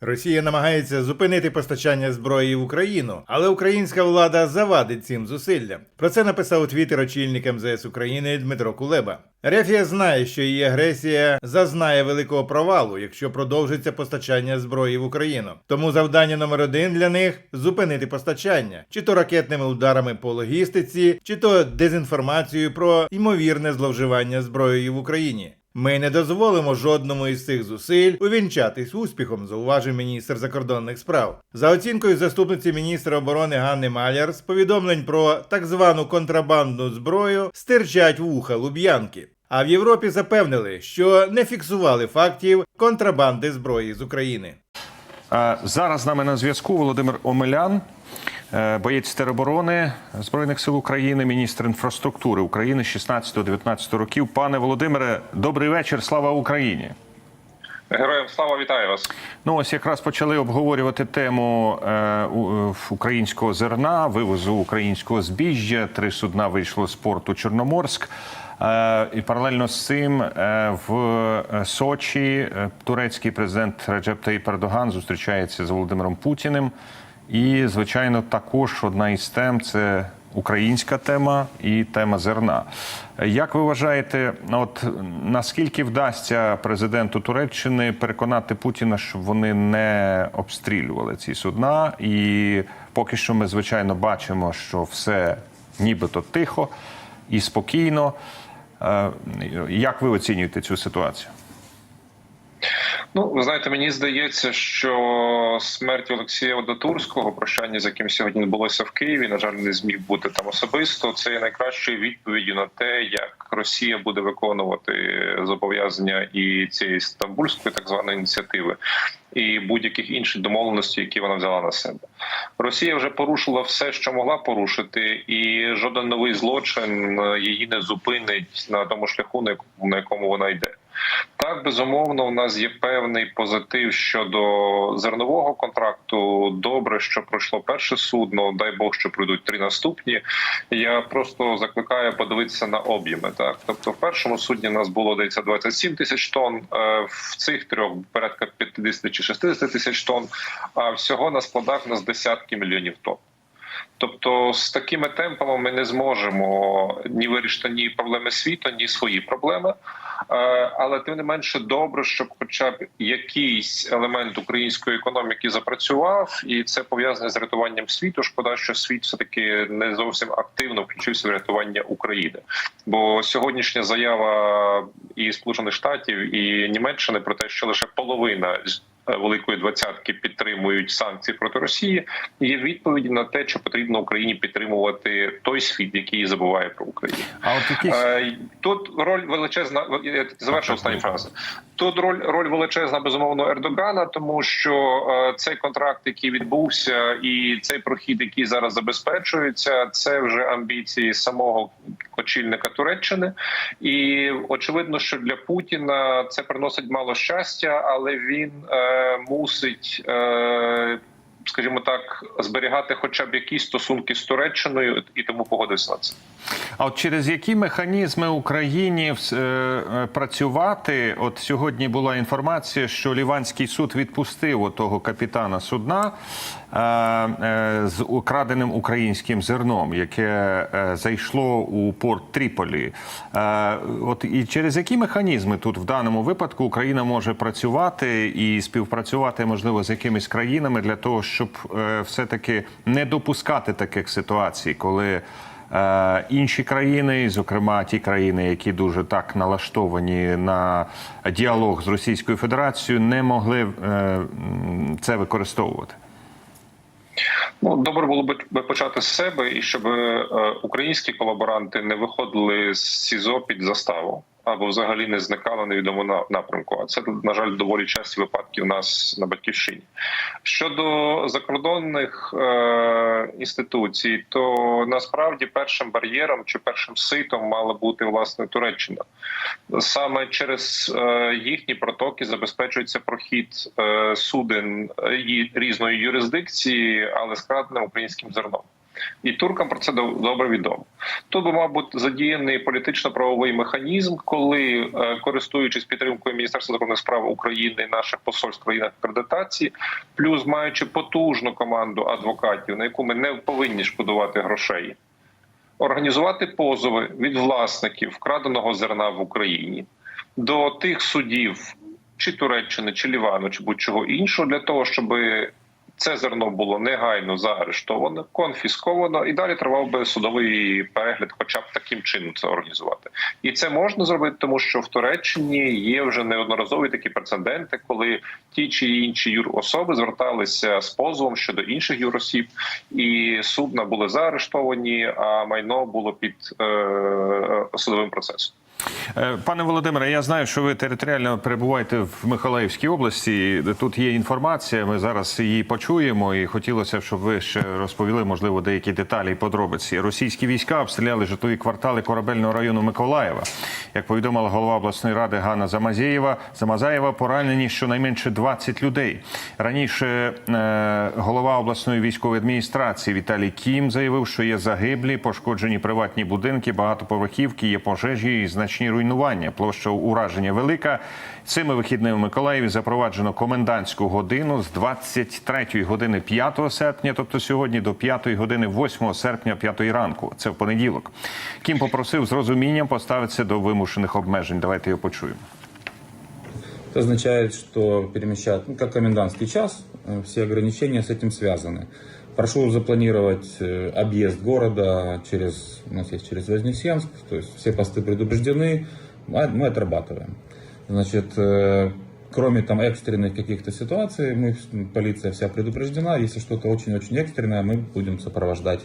Росія намагається зупинити постачання зброї в Україну, але українська влада завадить цим зусиллям. Про це написав у Твіттер очільник МЗС України Дмитро Кулеба. Рефія знає, що її агресія зазнає великого провалу, якщо продовжиться постачання зброї в Україну. Тому завдання номер один для них зупинити постачання, чи то ракетними ударами по логістиці, чи то дезінформацією про ймовірне зловживання зброєю в Україні. Ми не дозволимо жодному із цих зусиль увінчатись успіхом, зауважив міністр закордонних справ. За оцінкою заступниці міністра оборони Ганни Маляр, з повідомлень про так звану контрабандну зброю стирчать вуха луб'янки. А в Європі запевнили, що не фіксували фактів контрабанди зброї з України. Е, Зараз з нами на зв'язку Володимир Омелян, боєць тероборони Збройних сил України, міністр інфраструктури України 16-19 років. Пане Володимире, добрий вечір. Слава Україні. Героям слава вітаю вас. Ну ось якраз почали обговорювати тему е, е, українського зерна, вивозу українського збіжжя. Три судна вийшло з порту Чорноморськ. Е, і паралельно з цим е, в е, Сочі е, турецький президент Реджеп Таїп Ердоган зустрічається з Володимиром Путіним. І, звичайно, також одна із тем це українська тема і тема зерна. Як ви вважаєте, от наскільки вдасться президенту Туреччини переконати Путіна, щоб вони не обстрілювали ці судна? І поки що ми звичайно бачимо, що все нібито тихо і спокійно. Е, Як ви оцінюєте цю ситуацію? Ну, ви знаєте, мені здається, що смерть Олексія Водотурського, прощання, з яким сьогодні відбулося в Києві, на жаль, не зміг бути там особисто. Це є найкращою відповіддю на те, як Росія буде виконувати зобов'язання і цієї стамбульської так званої ініціативи, і будь-яких інших домовленостей, які вона взяла на себе. Росія вже порушила все, що могла порушити, і жоден новий злочин її не зупинить на тому шляху, на якому вона йде. Так, безумовно, у нас є певний позитив щодо зернового контракту. Добре, що пройшло перше судно. Дай Бог, що пройдуть три наступні. Я просто закликаю подивитися на об'єми. Так, тобто, в першому судні нас було здається 27 тисяч тонн, е, в цих трьох порядка 50 чи 60 тисяч тонн. А всього на складах у нас десятки мільйонів тонн. Тобто з такими темпами ми не зможемо ні вирішити ні проблеми світу, ні свої проблеми. Е, Але тим не менше добре, щоб хоча б якийсь елемент української економіки запрацював, і це пов'язане з рятуванням світу. Шкода, що світ все таки не зовсім активно включився в рятування України. Бо сьогоднішня заява і Сполучених Штатів і Німеччини про те, що лише половина великої двадцятки підтримують санкції проти Росії, є відповіді на те, що потрібно Україні підтримувати той світ, який забуває про Україну. А от якісь Е, Тут роль величезна. я завершу останню фразу. Тут роль роль величезна безумовно Ердогана, тому що е, цей контракт, який відбувся, і цей прохід, який зараз забезпечується, це вже амбіції самого очільника Туреччини. І очевидно, що для Путіна це приносить мало щастя, але він е, мусить. Е, Скажімо так, зберігати хоча б якісь стосунки з Туреччиною, і тому погодився на це. А от через які механізми Україні е, працювати? От сьогодні була інформація, що Ліванський суд відпустив того капітана судна з украденим українським зерном, яке е, зайшло у порт Тріполі. Е, От і через які механізми тут в даному випадку Україна може працювати і співпрацювати можливо з якимись країнами для того, щоб е, все-таки не допускати таких ситуацій, коли Е, Інші країни, зокрема ті країни, які дуже так налаштовані на діалог з Російською Федерацією, не могли е, це використовувати. Ну добре було би почати з себе, і щоб е, українські колаборанти не виходили з СІЗО під заставу або взагалі не зникали невідомо на напрямку. А це на жаль доволі часті випадки у нас на батьківщині. Щодо закордонних е, інституцій, то насправді першим бар'єром чи першим ситом мала бути власне Туреччина. Саме через е, їхні протоки забезпечується прохід е, суден е, різної юрисдикції, але з українським зерном. І туркам про це доб- добре відомо. Тут би мав бути задіяний політично-правовий механізм, коли, е, користуючись підтримкою Міністерства закордонних справ України наших посольств в країнах акредитації, плюс маючи потужну команду адвокатів, на яку ми не повинні шкодувати грошей, організувати позови від власників вкраденого зерна в Україні до тих судів, чи Туреччини, чи Лівану, чи будь-чого іншого, для того, щоб це зерно було негайно заарештовано, конфісковано, і далі тривав би судовий перегляд, хоча б таким чином це організувати. І це можна зробити, тому що в Туреччині є вже неодноразові такі прецеденти, коли ті чи інші юрособи зверталися з позовом щодо інших юросіб, і судна були заарештовані, а майно було під е, судовим процесом. Е, Пане Володимире, я знаю, що ви територіально перебуваєте в Миколаївській області. Тут є інформація. Ми зараз її почуємо, і хотілося б, щоб ви ще розповіли, можливо, деякі деталі і подробиці. Російські війська обстріляли житлові квартали корабельного району Миколаєва. Як повідомила голова обласної ради Ганна Замазєєва, Замазаєва поранені щонайменше 20 людей. Раніше е, голова обласної військової адміністрації Віталій Кім заявив, що є загиблі, пошкоджені приватні будинки, багатоповерхівки, є пожежі і значні руйнування. Площа ураження велика. Цими вихідними в Миколаєві запроваджено комендантську годину з 23 години 5 серпня, тобто сьогодні, до 5 години 8 серпня 5 ранку. Це в понеділок. Кім попросив з розумінням поставитися до вимушених обмежень. Давайте його почуємо. Это означает, что перемещать, ну, как комендантский час, э, все ограничения с этим связаны. Прошу запланировать э, объезд города через, у нас есть через Вознесенск, то есть все посты предупреждены, мы отрабатываем. Значит, э, кроме там экстренных каких-то ситуаций, мы, полиция вся предупреждена, если что-то очень-очень экстренное, мы будем сопровождать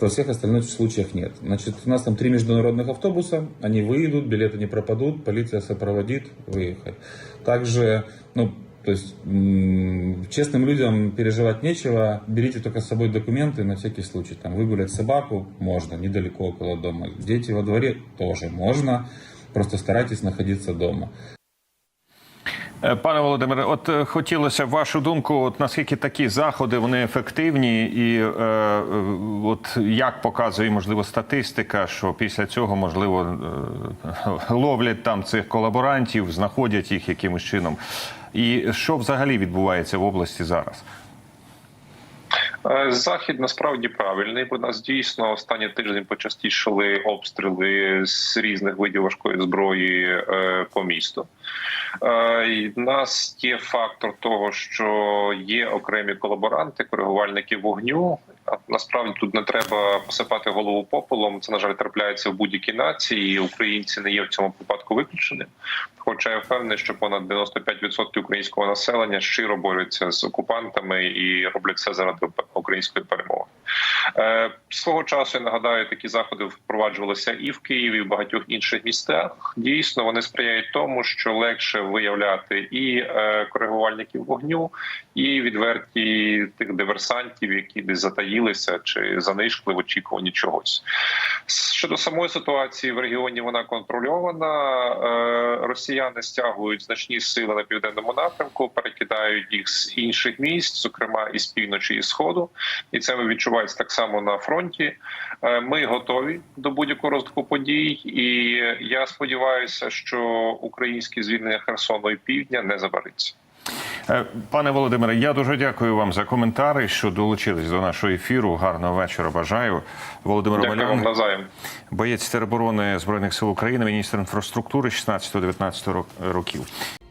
во всех остальных случаях нет. Значит, у нас там три международных автобуса, они выйдут, билеты не пропадут, полиция сопроводит выехать. Также, ну, то есть м, честным людям переживать нечего, берите только с собой документы на всякий случай. Там выгулять собаку можно, недалеко около дома. Дети во дворе тоже можно, просто старайтесь находиться дома. Е, Пане Володимире, от е, хотілося б вашу думку, от наскільки такі заходи вони ефективні, і е, е, от як показує можливо статистика, що після цього можливо е, ловлять там цих колаборантів, знаходять їх якимось чином. І що взагалі відбувається в області зараз? Е, Захід насправді правильний, бо нас дійсно останні тиждень почастішали обстріли з різних видів важкої зброї е, по місту. Е, і в нас є фактор того, що є окремі колаборанти, коригувальники вогню. Насправді тут не треба посипати голову попелом. Це на жаль трапляється в будь-якій нації. і Українці не є в цьому випадку виключеним. Хоча я впевнений, що понад 95% українського населення щиро борються з окупантами і роблять це заради української перемоги. Е, свого часу я нагадаю, такі заходи впроваджувалися і в Києві, і в багатьох інших містах. Дійсно, вони сприяють тому, що легше виявляти і е, коригувальників вогню, і відверті тих диверсантів, які десь затаїлися чи занишкли в очікуванні чогось. Щодо самої ситуації в регіоні, вона контрольована. Е, Росіяни стягують значні сили на південному напрямку, перекидають їх з інших місць, зокрема із півночі і сходу, і це ми відчувається так само на фронті. Е, Ми готові до будь-якого розвитку подій, і я сподіваюся, що українське звільнення Херсону і Півдня не забариться. Е, Пане Володимире, я дуже дякую вам за коментари, що долучились до нашого ефіру. Гарного вечора. Бажаю. Володимир Дякую боєць тероборони збройних сил України, міністр інфраструктури 16-19 рок- років.